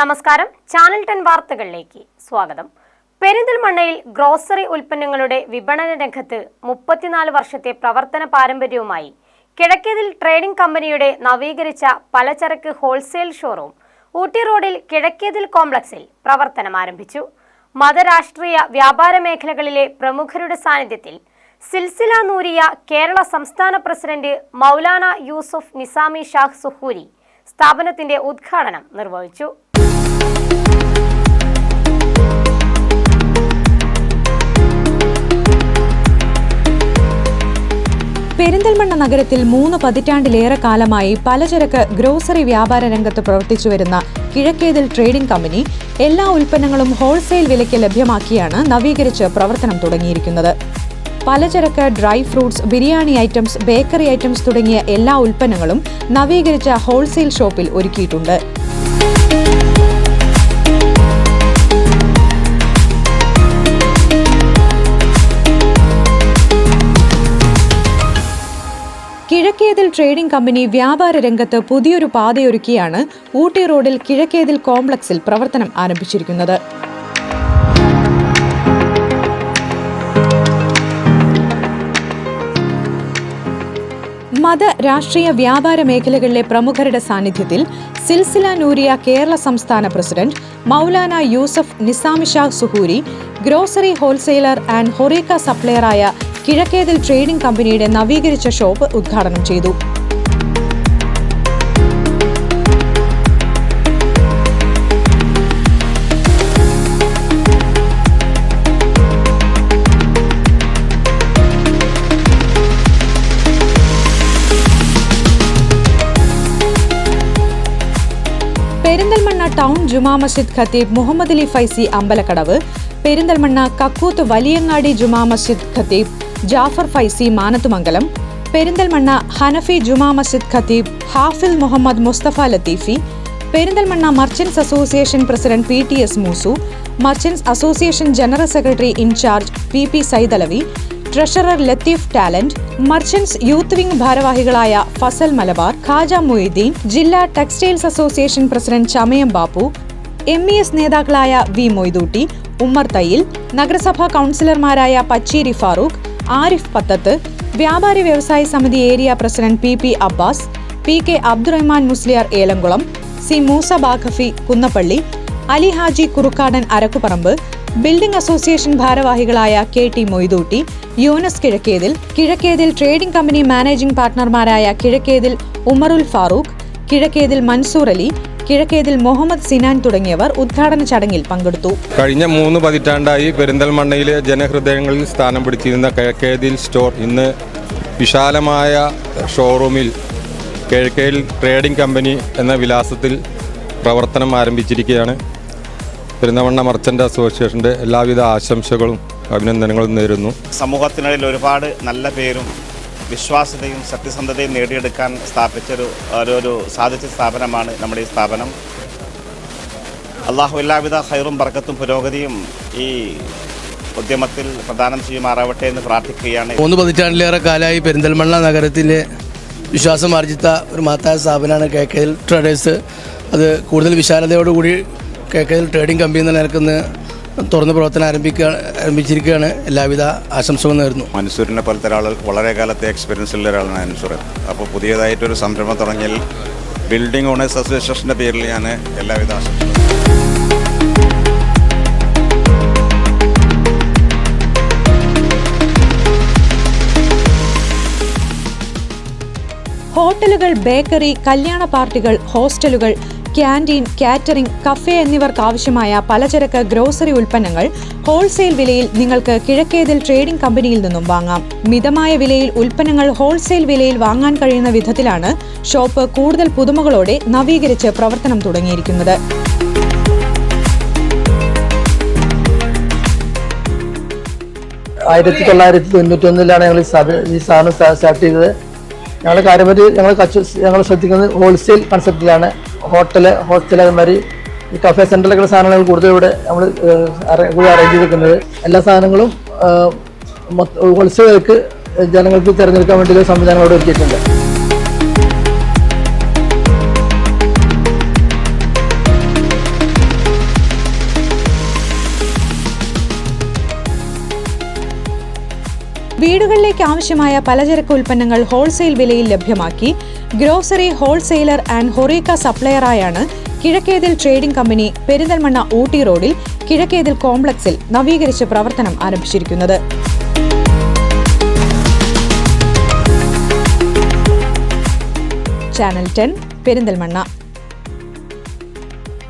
നമസ്കാരം. Channel ten വാർത്തകളിലേക്ക് സ്വാഗതം. പെരിന്തൽമണ്ണയിൽ ഗ്രോസറി ഉൽപ്പന്നങ്ങളുടെ വിപണന രംഗത്ത് മുപ്പത്തിനാല് വർഷത്തെ പ്രവർത്തന പാരമ്പര്യവുമായി കിഴക്കേതിൽ ട്രേഡിംഗ് കമ്പനിയുടെ നവീകരിച്ച പലചരക്ക് ഹോൾസെയിൽ ഷോറൂം ഊട്ടി റോഡിൽ കിഴക്കേതിൽ കോംപ്ലക്സിൽ പ്രവർത്തനം ആരംഭിച്ചു. മതരാഷ്ട്രീയ വ്യാപാര മേഖലകളിലെ പ്രമുഖരുടെ സാന്നിധ്യത്തിൽ സിൽസില നൂരിയ കേരള സംസ്ഥാന പ്രസിഡന്റ് മൗലാന യൂസുഫ് നിസാമി ഷാഹ് സുഹൂരി സ്ഥാപനത്തിന്റെ ഉദ്ഘാടനം നിർവഹിച്ചു. നഗരത്തിൽ മൂന്ന് പതിറ്റാണ്ടിലേറെ കാലമായി പലചരക്ക് ഗ്രോസറി വ്യാപാര രംഗത്ത് പ്രവർത്തിച്ചുവരുന്ന കിഴക്കേതിൽ ട്രേഡിംഗ് കമ്പനി എല്ലാ ഉൽപ്പന്നങ്ങളും ഹോൾസെയിൽ വിലയ്ക്ക് ലഭ്യമാക്കിയാണ് നവീകരിച്ച് പ്രവർത്തനം തുടങ്ങിയിരിക്കുന്നത്. പലചരക്ക് dry fruits biryani items bakery items തുടങ്ങിയ എല്ലാ ഉൽപ്പന്നങ്ങളും നവീകരിച്ച ഹോൾസെയിൽ ഷോപ്പിൽ ഒരുക്കിയിട്ടുണ്ട്. കിഴക്കേതിൽ ട്രേഡിംഗ് കമ്പനി വ്യാപാര രംഗത്ത് പുതിയൊരു പാതയൊരുക്കിയാണ് ഊട്ടി റോഡിൽ കിഴക്കേതിൽ കോംപ്ലക്സിൽ പ്രവർത്തനം ആരംഭിച്ചിരിക്കുന്നത്. മത രാഷ്ട്രീയ വ്യാപാര മേഖലകളിലെ പ്രമുഖരുടെ സാന്നിധ്യത്തിൽ സിൽസില നൂരിയ കേരള സംസ്ഥാന president Maulana Yusuf Nizami Shah Suhoori grocery wholesaler and horeca സപ്ലയറായ Kizhakkethil trading കമ്പനിയുടെ നവീകരിച്ച ഷോപ്പ് ഉദ്ഘാടനം ചെയ്തു. Perinthalmanna town Juma Masjid Khatib Muhammad Ali Faizy Ambalakkadavu Perinthalmanna Kakkooth Valiyangadi Juma Masjid Khatib Jafar Faizy Manathumangalam Perinthalmanna Hanafi Juma Masjid Khatib Hafil Muhammad Musthafa Latheefi Perinthalmanna merchants association president P T S Moosu merchants association general secretary in charge P P Saidalavi treasurer Latheef talent merchants youth wing ഭാരവാഹികളായ ഫസൽ മലബാർ ഖാജ മൊയ്തീൻ ജില്ലാ textiles association president Chamayam Bappu M E S നേതാക്കളായ V Moidutty Ummer Thayyil നഗരസഭാ കൗൺസിലർമാരായ പച്ചേരി ഫാറൂഖ് ആരിഫ് പത്തത്ത് വ്യാപാരി വ്യവസായ സമിതി area president P P Abbas P K Abdurahman Musliyar Elamkulam C Moosa Baqavi Kunnappally Ali Haji Kurukkadan Arakkuparamba building association ഭാരവാഹികളായ K T Moidootty Yonas Kizhakkethil Kizhakkethil trading company managing പാർട്ട്ണർമാരായ Kizhakkethil Umarul Farooq Kizhakkethil Mansoor Ali Kizhakkethil Muhammad Sinan തുടങ്ങിയവർ ഉദ്ഘാടന ചടങ്ങിൽ പങ്കെടുത്തു. കഴിഞ്ഞ മൂന്ന് പതിറ്റാണ്ടായി പെരിന്തൽമണ്ണയിലെ ജനഹൃദയങ്ങളിൽ സ്ഥാനം പിടിച്ചിരുന്ന കിഴക്കേതിൽ സ്റ്റോർ ഇന്ന് വിശാലമായ ഷോറൂമിൽ കിഴക്കേൽ ട്രേഡിംഗ് കമ്പനി എന്ന വിലാസത്തിൽ പ്രവർത്തനം ആരംഭിച്ചിരിക്കുകയാണ്. പെരിന്തൽമണ്ണ മർച്ചന്റ് അസോസിയേഷന്റെ എല്ലാവിധ ആശംസകളും അഭിനന്ദനങ്ങളും നേരുന്നു. സമൂഹത്തിനിടയിൽ ഒരുപാട് നല്ല പേരും വിശ്വാസ്യതയും സത്യസന്ധതയും നേടിയെടുക്കാൻ സ്ഥാപിച്ചൊരു ഒരു സാധിച്ച സ്ഥാപനമാണ് നമ്മുടെ ഈ സ്ഥാപനം. അള്ളാഹു എല്ലാവിധ ഹൈറും ബർക്കത്തും പുരോഗതിയും ഈ ഉദ്യമത്തിൽ പ്രദാനം ചെയ്യുമാറാവട്ടെ എന്ന് പ്രാർത്ഥിക്കുകയാണ്. മൂന്ന് പതിറ്റാണ്ടിലേറെ കാലമായി പെരിന്തൽമണ്ണ നഗരത്തിലെ വിശ്വാസം ആർജിത്ത ഒരു മഹത്തായ സ്ഥാപനമാണ് കെ കെ എൽ ട്രേഡേഴ്സ്. അത് കൂടുതൽ വിശാലതയോടുകൂടി K K L trading company എന്ന നിലക്കുന്ന് തുറന്ന് പ്രവർത്തനം ആരംഭിക്കുക ആരംഭിച്ചിരിക്കുകയാണ്. എല്ലാവിധ ആശംസകളും നേരുന്നു. മൻസൂരിനെ പോലത്തെ ഒരാൾ വളരെ കാലത്തെ എക്സ്പീരിയൻസ് ഉള്ള ഒരാളാണ് മൻസൂർ. അപ്പോൾ പുതിയതായിട്ടൊരു സംരംഭം തുടങ്ങിയാൽ ബിൽഡിംഗ് ഓണേഴ്സ് അസോസിയേഷന്റെ പേരിൽ ഞാൻ എല്ലാവിധ ആശംസകളും ഹോട്ടലുകൾ ബേക്കറി കല്യാണ പാർട്ടികൾ ഹോസ്റ്റലുകൾ ക്യാന്റീൻ കാറ്ററിംഗ് കഫേ എന്നിവർക്ക് ആവശ്യമായ പലചരക്ക് ഗ്രോസറി ഉൽപ്പന്നങ്ങൾ ഹോൾസെയിൽ വിലയിൽ നിങ്ങൾക്ക് കിഴക്കേതിൽ ട്രേഡിംഗ് കമ്പനിയിൽ നിന്നും വാങ്ങാം. മിതമായ വിലയിൽ ഉൽപ്പന്നങ്ങൾ ഹോൾസെയിൽ വിലയിൽ വാങ്ങാൻ കഴിയുന്ന വിധത്തിലാണ് ഷോപ്പ് കൂടുതൽ പുതുമകളോടെ നവീകരിച്ച് പ്രവർത്തനം തുടങ്ങിയിരിക്കുന്നത്. ആയിരത്തി തൊള്ളായിരത്തി തൊണ്ണൂറ്റി ഒന്നിലാണ് ഞങ്ങൾ ഈ സാധനം സ്റ്റാർട്ട് ചെയ്തത്. ഞങ്ങൾ കാര്യമായിട്ട് ഞങ്ങൾ ഞങ്ങൾ ശ്രദ്ധിക്കുന്നത് ഹോൾസെയിൽ കൺസെപ്റ്റിലാണ് ഹോട്ടൽ ഹോസ്റ്റൽ അതുമാതിരി ഈ കഫേ സെന്ററിലൊക്കെ സാധനങ്ങൾ കൂടുതൽ ഇവിടെ നമ്മൾ കൂടുതൽ അറേഞ്ച് ചെയ്തിരിക്കുന്നത്. എല്ലാ സാധനങ്ങളും ഹോൾസെയിലേക്ക് ജനങ്ങൾക്ക് തിരഞ്ഞെടുക്കാൻ വേണ്ടിയുള്ള സംവിധാനം അവിടെ ഒരുക്കിയിട്ടുണ്ട്. വീടുകളിലേക്ക് ആവശ്യമായ പലചരക്ക് ഉൽപ്പന്നങ്ങൾ ഹോൾസെയിൽ വിലയിൽ ലഭ്യമാക്കി. ഗ്രോസറി ഹോൾസെയിലർ ആൻഡ് ഹൊറീക്ക സപ്ലയറായാണ് കിഴക്കേതിൽ ട്രേഡിംഗ് കമ്പനി പെരിന്തൽമണ്ണ ഊട്ടി റോഡിൽ കിഴക്കേതിൽ കോംപ്ലക്സിൽ നവീകരിച്ച് പ്രവർത്തനം ആരംഭിച്ചിരിക്കുന്നത്. Channel ten Perinthalmanna.